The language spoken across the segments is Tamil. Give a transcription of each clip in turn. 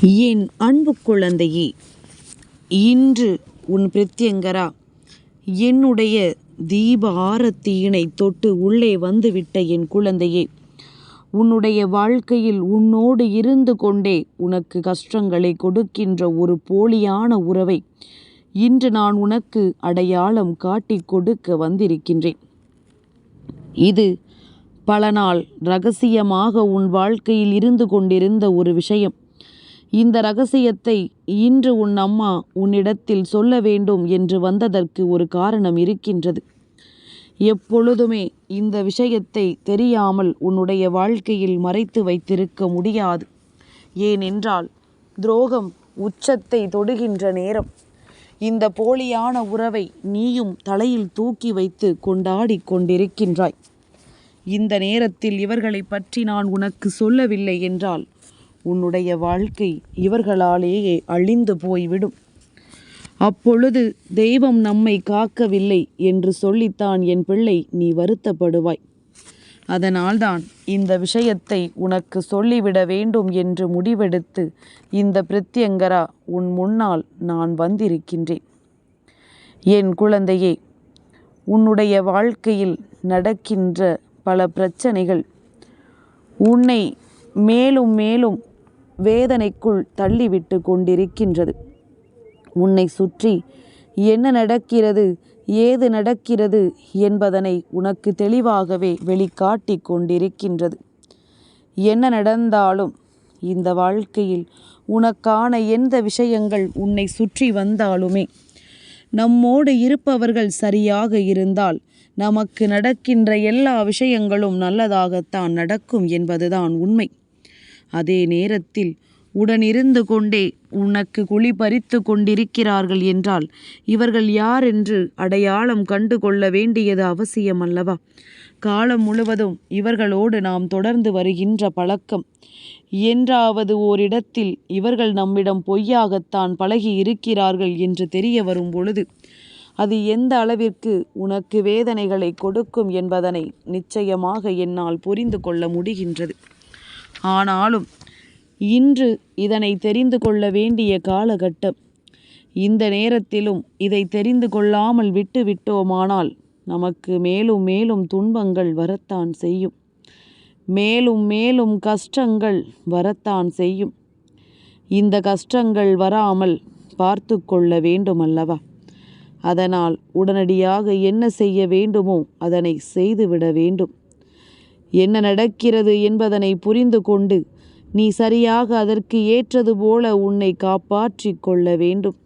என் அன்பு குழந்தையே இன்று உன் பிரத்யங்கரா? என்னுடைய தீப ஆரத்தியினை தொட்டு உள்ளே வந்துவிட்ட என் குழந்தையே உன்னுடைய வாழ்க்கையில் உன்னோடு இருந்து கொண்டே உனக்கு கஷ்டங்களை கொடுக்கின்ற ஒரு போலியான உறவை இன்று நான் உனக்கு அடையாளம் காட்டிக் கொடுக்க வந்திருக்கின்றேன். இது பல நாள் ரகசியமாக உன் வாழ்க்கையில் இருந்து கொண்டிருந்த ஒரு விஷயம். இந்த ரகசியத்தை இன்று உன் அம்மா உன்னிடத்தில் சொல்ல வேண்டும் என்று வந்ததற்கு ஒரு காரணம் இருக்கின்றது. எப்பொழுதுமே இந்த விஷயத்தை தெரியாமல் உன்னுடைய வாழ்க்கையில் மறைத்து வைத்திருக்க முடியாது. ஏனென்றால் துரோகம் உச்சத்தை தொடுகின்ற நேரம். இந்த போலியான உறவை நீயும் தலையில் தூக்கி வைத்து கொண்டாடி கொண்டிருக்கின்றாய். இந்த நேரத்தில் இவர்களை பற்றி நான் உனக்கு சொல்லவில்லை என்றால் உன்னுடைய வாழ்க்கை இவர்களாலேயே அழிந்து போய்விடும். அப்பொழுது தெய்வம் நம்மை காக்கவில்லை என்று சொல்லித்தான் என் பிள்ளை நீ வருத்தப்படுவாய். அதனால்தான் இந்த விஷயத்தை உனக்கு சொல்லிவிட வேண்டும் என்று முடிவெடுத்து இந்த பிரத்யங்கரா உன் முன்னால் நான் வந்திருக்கின்றேன். என் குழந்தையே உன்னுடைய வாழ்க்கையில் நடக்கின்ற பல பிரச்சனைகள் உன்னை மேலும் மேலும் வேதனைக்குள் தள்ளிவிட்டு கொண்டிருக்கின்றது. உன்னை சுற்றி என்ன நடக்கிறது ஏது நடக்கிறது என்பதனை உனக்கு தெளிவாகவே வெளிக்காட்டி கொண்டிருக்கின்றது. என்ன நடந்தாலும் இந்த வாழ்க்கையில் உனக்கான எந்த விஷயங்கள் உன்னை சுற்றி வந்தாலுமே நம்மோடு இருப்பவர்கள் சரியாக இருந்தால் நமக்கு நடக்கின்ற எல்லா விஷயங்களும் நல்லதாகத்தான் நடக்கும் என்பதுதான் உண்மை. அதே நேரத்தில் உடனிருந்து கொண்டே உனக்கு குழி பறித்து கொண்டிருக்கிறார்கள் என்றால் இவர்கள் யார் என்று அடையாளம் கண்டு கொள்ள வேண்டியது அவசியம் அல்லவா காலம் முழுவதும் இவர்களோடு நாம் தொடர்ந்து வருகின்ற பழக்கம். என்றாவது ஓரிடத்தில் இவர்கள் நம்மிடம் பொய்யாகத்தான் பழகி இருக்கிறார்கள் என்று தெரிய வரும் பொழுது அது எந்த அளவிற்கு உனக்கு வேதனைகளை கொடுக்கும் என்பதனை நிச்சயமாக என்னால் புரிந்து கொள்ள முடிகின்றது. ஆனாலும் இன்று இதனை தெரிந்து கொள்ள வேண்டிய காலகட்டம். இந்த நேரத்திலும் இதை தெரிந்து கொள்ளாமல் விட்டு விட்டோமானால் நமக்கு மேலும் மேலும் துன்பங்கள் வரத்தான் செய்யும். மேலும் மேலும் கஷ்டங்கள் வரத்தான் செய்யும். இந்த கஷ்டங்கள் வராமல் பார்த்து கொள்ள வேண்டும் அல்லவா அதனால் உடனடியாக என்ன செய்ய வேண்டுமோ அதனை செய்துவிட வேண்டும். என்ன நடக்கிறது என்பதனை புரிந்து கொண்டு நீ சரியாக அதற்கு ஏற்றது போல உன்னை காப்பாற்றி கொள்ள வேண்டும்.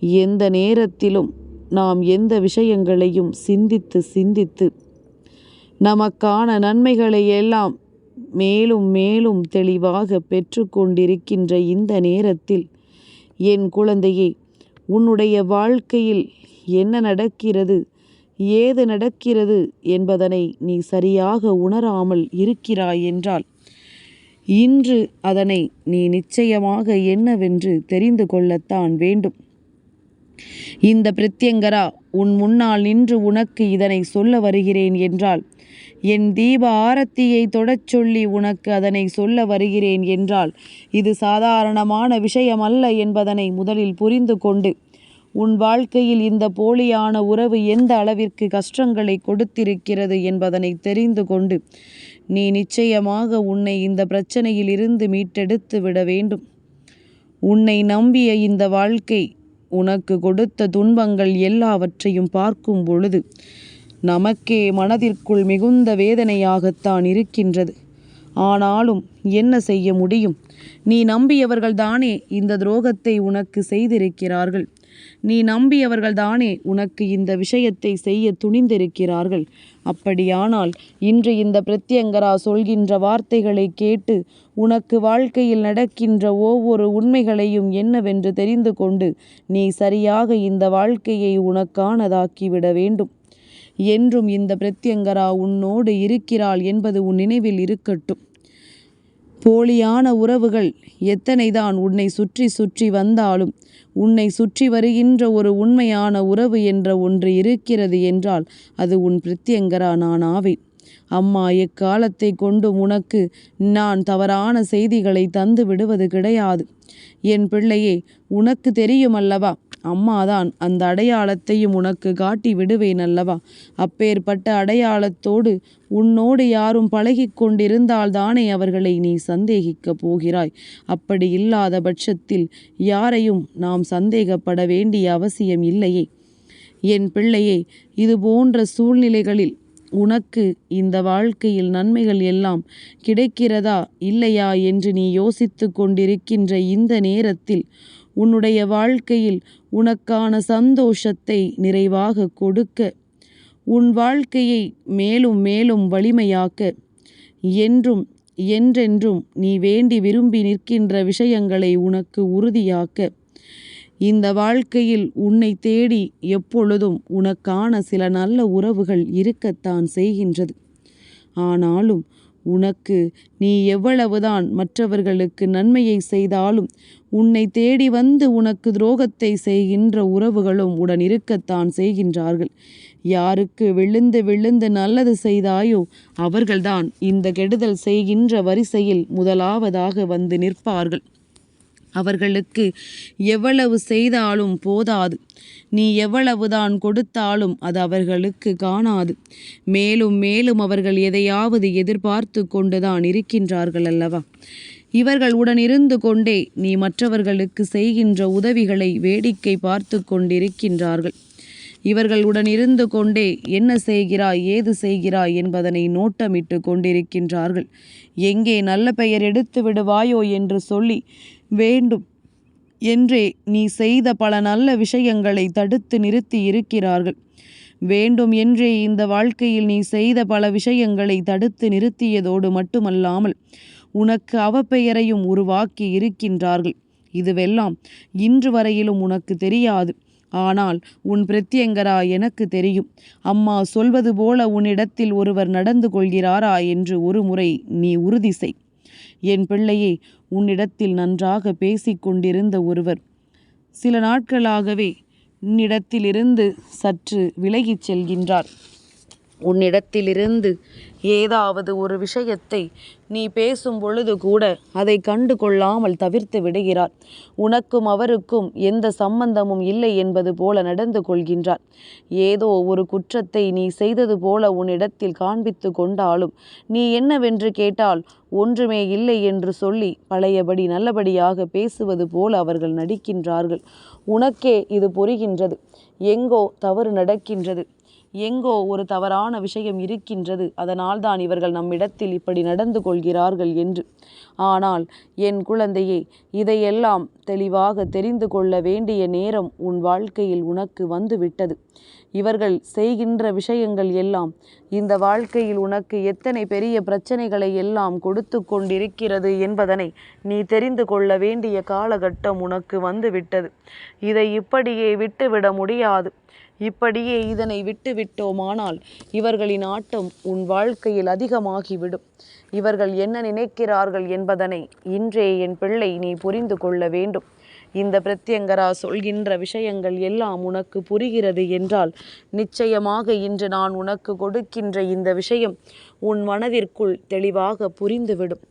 எந்த நேரத்திலும் நாம் எந்த விஷயங்களையும் சிந்தித்து சிந்தித்து நமக்கான நன்மைகளை எல்லாம் மேலும் மேலும் தெளிவாக பெற்றுக்கொண்டிருக்கின்ற இந்த நேரத்தில் என் குழந்தையே உன்னுடைய வாழ்க்கையில் என்ன நடக்கிறது ஏது நடக்கிறது என்பதனை நீ சரியாக உணராமல் இருக்கிறாய் என்றால் இன்று அதனை நீ நிச்சயமாக என்னவென்று தெரிந்து கொள்ளத்தான் வேண்டும். இந்த பிரத்யங்கரா உன் முன்னால் நின்று உனக்கு இதனை சொல்ல வருகிறேன் என்றால் என் தீப ஆரத்தியை தொடச் சொல்லி உனக்கு அதனை சொல்ல வருகிறேன் என்றால் இது சாதாரணமான விஷயம் அல்ல என்பதனை முதலில் புரிந்து கொண்டு உன் வாழ்க்கையில் இந்த போலியான உறவு எந்த அளவிற்கு கஷ்டங்களை கொடுத்திருக்கிறது என்பதனை தெரிந்து கொண்டு நீ நிச்சயமாக உன்னை இந்த பிரச்சனையில் இருந்து மீட்டெடுத்து விட வேண்டும். உன்னை நம்பிய இந்த வாழ்க்கை உனக்கு கொடுத்த துன்பங்கள் எல்லாவற்றையும் பார்க்கும் பொழுது நமக்கே மனதிற்குள் மிகுந்த வேதனையாகத்தான் இருக்கின்றது. ஆனாலும் என்ன செய்ய முடியும்? நீ நம்பியவர்கள்தானே இந்த துரோகத்தை உனக்கு செய்திருக்கிறார்கள். நீ நம்பியவர்கள்தானே உனக்கு இந்த விஷயத்தை செய்ய துணிந்திருக்கிறார்கள். அப்படியானால் இன்று இந்த பிரத்யங்கரா சொல்கின்ற வார்த்தைகளை கேட்டு உனக்கு வாழ்க்கையில் நடக்கின்ற ஒவ்வொரு உண்மைகளையும் என்னவென்று தெரிந்து கொண்டு நீ சரியாக இந்த வாழ்க்கையை உனக்கானதாக்கிவிட வேண்டும். என்றும் இந்த பிரத்யங்கரா உன்னோடு இருக்கிறாள் என்பது உன் நினைவில் இருக்கட்டும். போலியான உறவுகள் எத்தனைதான் உன்னை சுற்றி சுற்றி வந்தாலும் உன்னை சுற்றி வருகின்ற ஒரு உண்மையான உறவு என்ற ஒன்று இருக்கிறது என்றால் அது உன் பிரத்யங்கரா நான் ஆவேன். அம்மா எக்காலத்தை கொண்டும் உனக்கு நான் தவறான செய்திகளை தந்து விடுவது கிடையாது. என் பிள்ளையே உனக்கு தெரியும் அல்லவா அம்மாதான் அந்த அடையாளத்தையும் உனக்கு காட்டி விடுவேன் அல்லவா அப்பேற்பட்ட அடையாளத்தோடு உன்னோடு யாரும் பழகிக் கொண்டிருந்தால் தானே அவர்களை நீ சந்தேகிக்கப் போகிறாய். அப்படி இல்லாத பட்சத்தில் யாரையும் நாம் சந்தேகப்பட வேண்டிய அவசியம் இல்லையே. என் பிள்ளையே இது போன்ற சூழ்நிலைகளில் உனக்கு இந்த வாழ்க்கையில் நன்மைகள் எல்லாம் கிடைக்கிறதா இல்லையா என்று நீ யோசித்து கொண்டிருக்கின்ற இந்த நேரத்தில் உன்னுடைய வாழ்க்கையில் உனக்கான சந்தோஷத்தை நிறைவாக கொடுக்க உன் வாழ்க்கையை மேலும் மேலும் வலிமையாக்க என்றும் என்றென்றும் நீ வேண்டி விரும்பி நிற்கின்ற விஷயங்களை உனக்கு உறுதியாக்க இந்த வாழ்க்கையில் உன்னை தேடி எப்பொழுதும் உனக்கான சில நல்ல உறவுகள் இருக்கத்தான் செய்கின்றது. ஆனாலும் உனக்கு நீ எவ்வளவுதான் மற்றவர்களுக்கு நன்மையை செய்தாலும் உன்னை தேடி வந்து உனக்கு துரோகத்தை செய்கின்ற உறவுகளும் உடன் இருக்கத்தான் செய்கின்றார்கள். யாருக்கு விழுந்து விழுந்து நல்லது செய்தாயோ அவர்கள்தான் இந்த கெடுதல் செய்கின்ற வரிசையில் முதலாவதாக வந்து நிற்பார்கள். அவர்களுக்கு எவ்வளவு செய்தாலும் போதாது. நீ எவ்வளவுதான் கொடுத்தாலும் அது அவர்களுக்கு காணாது. மேலும் மேலும் அவர்கள் எதையாவது எதிர்பார்த்து கொண்டுதான் இருக்கின்றார்கள் அல்லவா? இவர்கள் உடன் இருந்து கொண்டே நீ மற்றவர்களுக்கு செய்கின்ற உதவிகளை வேடிக்கை பார்த்து கொண்டிருக்கின்றார்கள். இவர்களுடன் இருந்து கொண்டே என்ன செய்கிறாய் ஏது செய்கிறாய் என்பதனை நோட்டமிட்டு கொண்டிருக்கின்றார்கள். எங்கே நல்ல பெயர் எடுத்து விடுவாயோ என்று சொல்லி வேண்டும் என்றே நீ செய்த பல நல்ல விஷயங்களை தடுத்து நிறுத்தி இருக்கிறார்கள். வேண்டும் என்றே இந்த வாழ்க்கையில் நீ செய்த பல விஷயங்களை தடுத்து நிறுத்தியதோடு மட்டுமல்லாமல் உனக்கு அவப்பெயரையும் உருவாக்கி இருக்கின்றார்கள். இதுவெல்லாம் இன்று வரையிலும் உனக்கு தெரியாது. ஆனால் உன் பிரத்யங்கரா எனக்கு தெரியும். அம்மா சொல்வது போல உன்னிடத்தில் ஒருவர் நடந்து கொள்கிறாரா என்று ஒரு முறை நீ உறுதி செய். என் பிள்ளையே உன்னிடத்தில் நன்றாக பேசிக் கொண்டிருந்த ஒருவர் சில நாட்களாகவே உன்னிடத்திலிருந்து சற்று விலகிச் செல்கின்றார். உன்னிடத்திலிருந்து ஏதாவது ஒரு விஷயத்தை நீ பேசும் பொழுது கூட அதை கண்டு கொள்ளாமல் தவிர்த்து விடுகிறார். உனக்கும் அவருக்கும் எந்த சம்பந்தமும் இல்லை என்பது போல நடந்து கொள்கின்றார். ஏதோ ஒரு குற்றத்தை நீ செய்தது போல உன்னிடத்தில் காண்பித்து கொண்டாலும் நீ என்னவென்று கேட்டால் ஒன்றுமே இல்லை என்று சொல்லி பழையபடி நல்லபடியாக பேசுவது போல அவர்கள் நடிக்கின்றார்கள். உனக்கே இது புரிகின்றது. எங்கோ தவறு நடக்கின்றது. எங்கோ ஒரு தவறான விஷயம் இருக்கின்றது. அதனால் தான் இவர்கள் நம்மிடத்தில் இப்படி நடந்து கொள்கிறார்கள் என்று. ஆனால் என் குழந்தையே இதையெல்லாம் தெளிவாக தெரிந்து கொள்ள வேண்டிய நேரம் உன் வாழ்க்கையில் உனக்கு வந்துவிட்டது. இவர்கள் செய்கின்ற விஷயங்கள் எல்லாம் இந்த வாழ்க்கையில் உனக்கு எத்தனை பெரிய பிரச்சனைகளை எல்லாம் கொடுத்து கொண்டிருக்கிறது என்பதனை நீ தெரிந்து கொள்ள வேண்டிய காலகட்டம் உனக்கு வந்துவிட்டது. இதை இப்படியே விட்டுவிட முடியாது. இப்படியே இதனை விட்டு விட்டோமானால் இவர்களின் ஆட்டம் உன் வாழ்க்கையில் அதிகமாகிவிடும். இவர்கள் என்ன நினைக்கிறார்கள் என்பதனை இன்றே என் பிள்ளை நீ புரிந்து கொள்ள வேண்டும். இந்த பிரத்யங்கரா சொல்கின்ற விஷயங்கள் எல்லாம் உனக்கு புரிகிறது என்றால் நிச்சயமாக இன்று நான் உனக்கு கொடுக்கின்ற இந்த விஷயம் உன் மனதிற்குள் தெளிவாக புரிந்துவிடும்.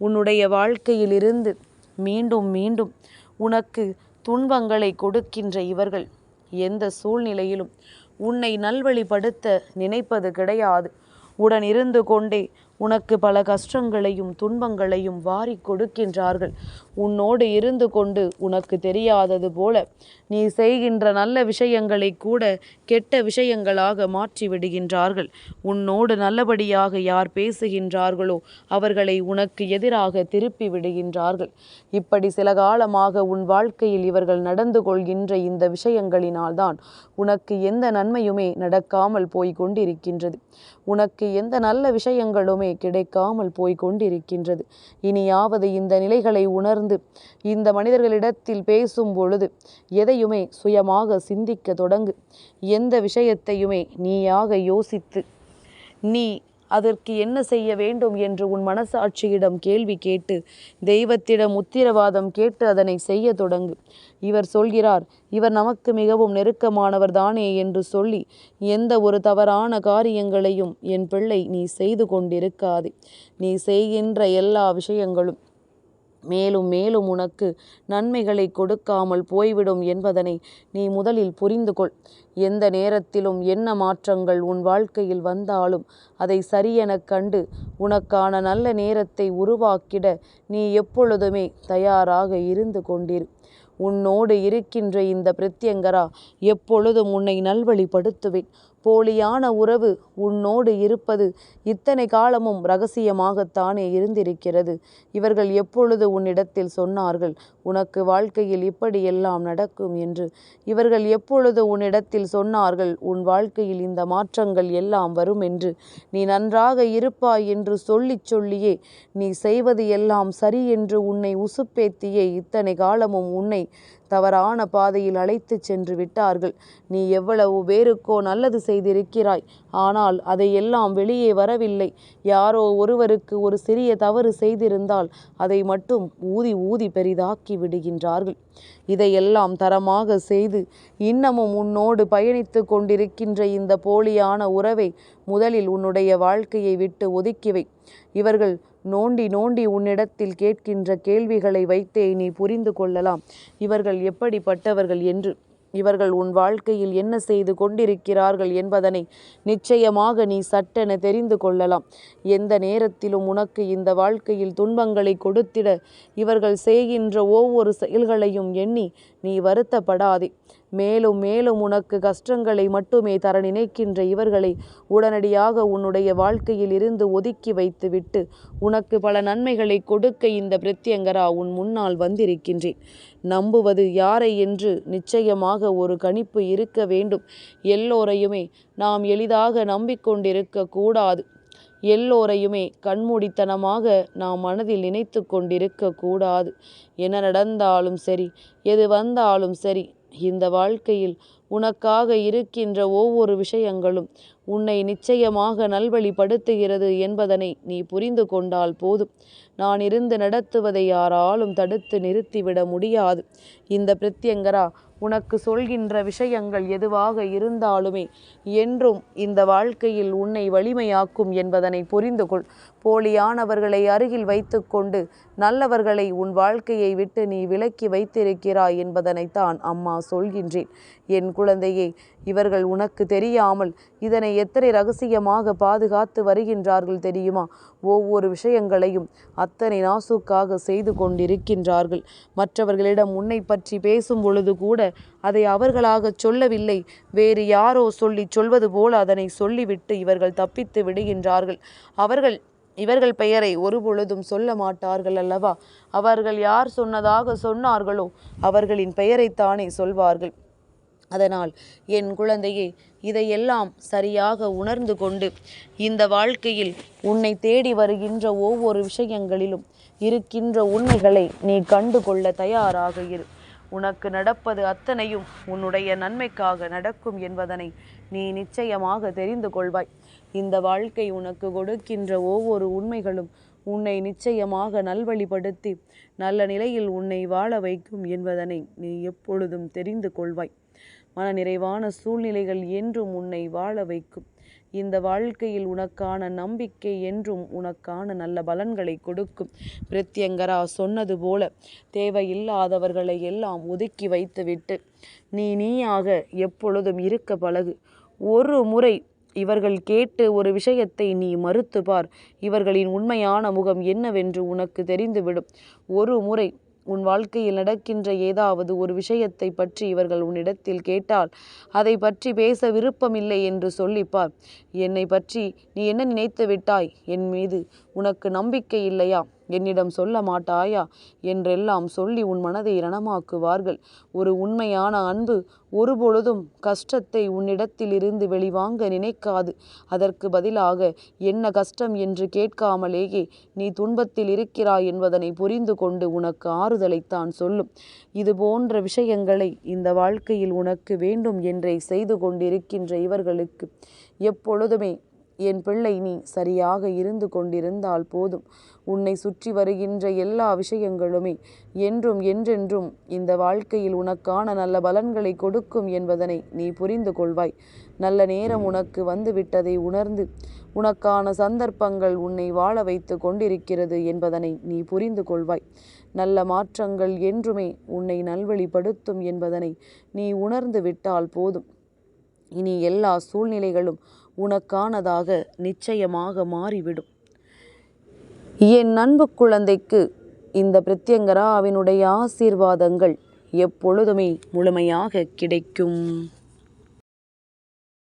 உன்னுடைய வாழ்க்கையிலிருந்து மீண்டும் மீண்டும் உனக்கு துன்பங்களை கொடுக்கின்ற இவர்கள் எந்த சூழ்நிலையிலும் உன்னை நல்வழிப்படுத்த நினைப்பது கிடையாது. உடன் இருந்து கொண்டே உனக்கு பல கஷ்டங்களையும் துன்பங்களையும் வாரி கொடுக்கின்றார்கள். உன்னோடு இருந்து கொண்டு உனக்கு தெரியாதது போல நீ செய்கின்ற நல்ல விஷயங்களை கூட கெட்ட விஷயங்களாக மாற்றி விடுகின்றார்கள் உன்னோடு நல்லபடியாக யார் பேசுகின்றார்களோ அவர்களை உனக்கு எதிராக திருப்பி விடுகின்றார்கள் இப்படி சில காலமாக உன் வாழ்க்கையில் இவர்கள் நடந்து கொள்கின்ற இந்த விஷயங்களினால்தான் உனக்கு எந்த நன்மையுமே நடக்காமல் போய் கொண்டிருக்கின்றது. உனக்கு எந்த நல்ல விஷயங்களுமே கிடைக்காமல் போய் கொண்டிருக்கின்றது இனியாவது இந்த நிலைகளை உணர்ந்து இந்த மனிதர்களிடத்தில் பேசும் பொழுது எதையுமே சுயமாக சிந்திக்க தொடங்கு. எந்த விஷயத்தையுமே நீயாக யோசித்து நீ அதற்கு என்ன செய்ய வேண்டும் என்று உன் மனசாட்சியிடம் கேள்வி கேட்டு தெய்வத்திடம் உத்திரவாதம் கேட்டு அதனை செய்ய தொடங்கு. இவர் சொல்கிறார் இவர் நமக்கு மிகவும் நெருக்கமானவர் தானே என்று சொல்லி எந்த ஒரு தவறான காரியங்களையும் என் பிள்ளை நீ செய்து கொண்டிருக்காதே. நீ செய்கின்ற எல்லா விஷயங்களும் மேலும் மேலும் உனக்கு நன்மைகளை கொடுக்காமல் போய்விடும் என்பதனை நீ முதலில் புரிந்து கொள். எந்த நேரத்திலும் என்ன மாற்றங்கள் உன் வாழ்க்கையில் வந்தாலும் அதை சரியெனக் கண்டு உனக்கான நல்ல நேரத்தை உருவாக்கிட நீ எப்பொழுதுமே தயாராக இருந்து கொண்டிரு. உன்னோடு இருக்கின்ற இந்த பிரத்யங்கரா எப்பொழுதும் உன்னை நல்வழிப்படுத்துவேன். போலியான உறவு உன்னோடு இருப்பது இத்தனை காலமும் ரகசியமாகத்தானே இருந்திருக்கிறது. இவர்கள் எப்பொழுது உன்னிடத்தில் சொன்னார்கள் உனக்கு வாழ்க்கையில் இப்படியெல்லாம் நடக்கும் என்று இவர்கள் எப்பொழுது உன்னிடத்தில் சொன்னார்கள் உன் வாழ்க்கையில் இந்த மாற்றங்கள் எல்லாம் வரும் என்று. நீ நன்றாக இருப்பாய் என்று சொல்லிச் சொல்லியே நீ செய்வது எல்லாம் சரி என்று உன்னை உசுப்பேத்தியே இத்தனை காலமும் உன்னை தவறான பாதையில் அழைத்துச் சென்று விட்டார்கள். நீ எவ்வளவு பேருக்கோ நல்லது செய்திருக்கிறாய் ஆனால் அதையெல்லாம் வெளியே வரவில்லை. யாரோ ஒருவருக்கு ஒரு சிறிய தவறு செய்திருந்தால் அதை மட்டும் ஊதி ஊதி பெரிதாக்கி விடுகின்றார்கள். இதையெல்லாம் தரமாக செய்து இன்னமும் உன்னோடு பயணித்து கொண்டிருக்கின்ற இந்த போலியான உறவை முதலில் உன்னுடைய வாழ்க்கையை விட்டு ஒதுக்கிவை இவர்கள் நோண்டி நோண்டி உன்னிடத்தில் கேட்கின்ற கேள்விகளை வைத்தே நீ புரிந்து கொள்ளலாம். இவர்கள் எப்படிப்பட்டவர்கள் என்று இவர்கள் உன் வாழ்க்கையில் என்ன செய்து கொண்டிருக்கிறார்கள் என்பதனை நிச்சயமாக நீ சட்டென தெரிந்து கொள்ளலாம். எந்த நேரத்திலும் உனக்கு இந்த வாழ்க்கையில் துன்பங்களை கொடுத்திட இவர்கள் செய்கின்ற ஒவ்வொரு செயல்களையும் எண்ணி நீ வருத்தப்படாதே. மேலும் மேலும் உனக்கு கஷ்டங்களை மட்டுமே தர நினைக்கின்ற இவர்களை உடனடியாக உன்னுடைய வாழ்க்கையில் இருந்து ஒதுக்கி வைத்துவிட்டு உனக்கு பல நன்மைகளை கொடுக்க இந்த பிரத்யங்கரா உன் முன்னால் வந்திருக்கின்றேன். நம்புவது யாரை என்று நிச்சயமாக ஒரு கணிப்பு இருக்க வேண்டும். எல்லோரையுமே நாம் எளிதாக நம்பிக்கொண்டிருக்க கூடாது. எல்லோரையுமே கண்மூடித்தனமாக நாம் மனதில் நினைத்து கொண்டிருக்க கூடாது. என்ன நடந்தாலும் சரி எது வந்தாலும் சரி இந்த வாழ்க்கையில் உனக்காக இருக்கின்ற ஒவ்வொரு விஷயங்களும் உன்னை நிச்சயமாக நல்வழிப்படுத்துகிறது என்பதனை நீ புரிந்து கொண்டால் போதும். நான் இருந்து நடத்துவதை யாராலும் தடுத்து நிறுத்திவிட முடியாது. இந்த பிரத்யங்கரா உனக்கு சொல்கின்ற விஷயங்கள் எதுவாக இருந்தாலுமே என்றும் இந்த வாழ்க்கையில் உன்னை வலிமையாக்கும் என்பதனை புரிந்து கொள். போலியானவர்களை அருகில் வைத்துக்கொண்டு நல்லவர்களை உன் வாழ்க்கையை விட்டு நீ விலக்கி வைத்திருக்கிறாய் என்பதனைத்தான் அம்மா சொல்கின்றேன். என் குழந்தையே இவர்கள் உனக்கு தெரியாமல் இதனை எத்தனை ரகசியமாக பாதுகாத்து வருகின்றார்கள் தெரியுமா? ஒவ்வொரு விஷயங்களையும் அத்தனை நாசுக்காக செய்து கொண்டிருக்கின்றார்கள். மற்றவர்களிடம் உன்னை பற்றி பேசும் பொழுது கூட அதை அவர்களாக சொல்லவில்லை. வேறு யாரோ சொல்லி சொல்வது போல அதனை சொல்லிவிட்டு இவர்கள் தப்பித்து விடுகின்றார்கள். அவர்கள் இவர்கள் பெயரை ஒருபொழுதும் சொல்ல மாட்டார்கள் அல்லவா? அவர்கள் யார் சொன்னதாக சொன்னார்களோ அவர்களின் பெயரைத்தானே சொல்வார்கள். அதனால் என் குழந்தையே இதையெல்லாம் சரியாக உணர்ந்து கொண்டு இந்த வாழ்க்கையில் உன்னை தேடி வருகின்ற ஒவ்வொரு விஷயங்களிலும் இருக்கின்ற உண்மைகளை நீ கண்டு கொள்ள தயாராக இரு. உனக்கு நடப்பது அத்தனையும் உன்னுடைய நன்மைக்காக நடக்கும் என்பதனை நீ நிச்சயமாக தெரிந்து கொள்வாய். இந்த வாழ்க்கை உனக்கு கொடுக்கின்ற ஒவ்வொரு உண்மைகளும் உன்னை நிச்சயமாக நல்வழிப்படுத்தி நல்ல நிலையில் உன்னை வாழ வைக்கும் என்பதனை நீ எப்பொழுதும் தெரிந்து கொள்வாய். மன நிறைவான சூழ்நிலைகள் என்றும் உன்னை வாழ வைக்கும். இந்த வாழ்க்கையில் உனக்கான நம்பிக்கை என்றும் உனக்கான நல்ல பலன்களை கொடுக்கும். பிரத்யங்கரா சொன்னது போல தேவையில்லாதவர்களை எல்லாம் ஒதுக்கி வைத்துவிட்டு நீ நீயாக எப்பொழுதும் இருக்க பழகு. ஒரு முறை இவர்கள் கேட்டு ஒரு விஷயத்தை நீ மறுத்து பார். இவர்களின் உண்மையான முகம் என்னவென்று உனக்கு தெரிந்துவிடும். ஒரு முறை உன் வாழ்க்கையில் நடக்கின்ற ஏதாவது ஒரு விஷயத்தை பற்றி இவர்கள் உன்னிடத்தில் கேட்டால் அதை பற்றி பேச விருப்பமில்லை என்று சொல்லிப்பார். என்னை பற்றி நீ என்ன நினைத்து விட்டாய்? என் மீது உனக்கு நம்பிக்கை இல்லையா? என்னிடம் சொல்ல மாட்டாயா? என்றெல்லாம் சொல்லி உன் மனதை ரணமாக்குவார்கள். ஒரு உண்மையான அன்பு ஒருபொழுதும் கஷ்டத்தை உன்னிடத்தில் இருந்து வெளிவாங்க நினைக்காது. அதற்கு பதிலாக என்ன கஷ்டம் என்று கேட்காமலேயே நீ துன்பத்தில் இருக்கிறாய் என்பதனை புரிந்து கொண்டு உனக்கு ஆறுதலைத்தான் சொல்லும். இது போன்ற விஷயங்களை இந்த வாழ்க்கையில் உனக்கு வேண்டும் என்றே செய்து கொண்டிருக்கின்ற இவர்களுக்கு எப்பொழுதுமே என் பிள்ளை நீ சரியாக இருந்து கொண்டிருந்தால் போதும். உன்னை சுற்றி வருகின்ற எல்லா விஷயங்களுமே என்றும் என்றென்றும் இந்த வாழ்க்கையில் உனக்கான நல்ல பலன்களை கொடுக்கும் என்பதனை நீ புரிந்து கொள்வாய். நல்ல நேரம் உனக்கு வந்துவிட்டதை உணர்ந்து உனக்கான சந்தர்ப்பங்கள் உன்னை வாழ வைத்து கொண்டிருக்கிறது என்பதனை நீ புரிந்து கொள்வாய். நல்ல மாற்றங்கள் என்றுமே உன்னை நல்வழிப்படுத்தும் என்பதனை நீ உணர்ந்து விட்டால் போதும். இனி எல்லா சூழ்நிலைகளும் உனக்கானதாக நிச்சயமாக மாறிவிடும். என் அன்பு குழந்தைக்கு இந்த பிரத்யங்கராவினுடைய ஆசீர்வாதங்கள் எப்பொழுதுமே முழுமையாக கிடைக்கும்.